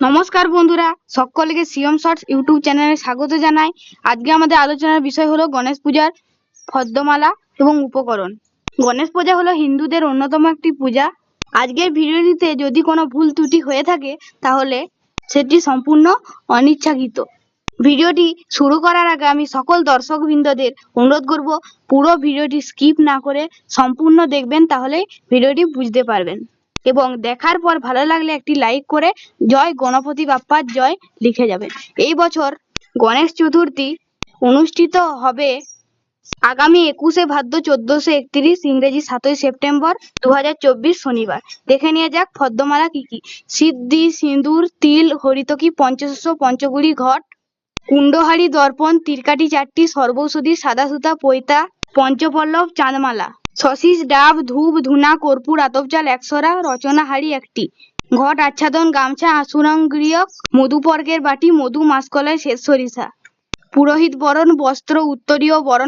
নমস্কার বন্ধুরা, সকলকে সিএম শর্টস ইউটিউব চ্যানেলে স্বাগত জানাই। আজকে আমাদের আলোচনার বিষয় হলো গণেশ পূজার ফদ্মমালা এবং উপকরণ। গণেশ পূজা হলো হিন্দুদের অন্যতম একটি পূজা। আজকের ভিডিওটিতে যদি কোনো ভুল ত্রুটি হয়ে থাকে, তাহলে সেটি সম্পূর্ণ অনিচ্ছাকৃত। ভিডিওটি শুরু করার আগে আমি সকল দর্শকবৃন্দদের অনুরোধ করব, পুরো ভিডিওটি স্কিপ না করে সম্পূর্ণ দেখবেন, তাহলে ভিডিওটি বুঝতে পারবেন। এবং দেখার পর ভালো লাগলে একটি লাইক করে জয় গণপতি বাপ্পার জয় লিখে যাবেন এই বছর গণেশ চতুর্থী অনুষ্ঠিত হবে আগামী একুশে ভাদ্র চোদ্দশো একত্রিশ ইংরেজি সাতই সেপ্টেম্বর দু হাজার চব্বিশ শনিবার। দেখে নিয়ে যাক ফদ্মমালা কি কি। সিদ্ধি, সিঁদুর, তিল, হরিতকি, পঞ্চশস্য পঞ্চগুড়ি ঘট, কুণ্ডহারি দর্পণ, তিরকাঠি চারটি, সর্বৌষধি সাদা সুতা পৈতা, পঞ্চপল্লব, চাঁদমালা। শশীষ ডাব, ধূপ, ধুনা, কর্পূর আতপ চাল একশরা রচনা হাড়ি একটি। ঘট, আচ্ছাদন, গামছা আশুরঙ্গিয়ক মধুপর্কের বাটি, মধু, মাসকলাই, শেষ সরিষা। পুরোহিত বরণ, বস্ত্র, উত্তরীয় বরণ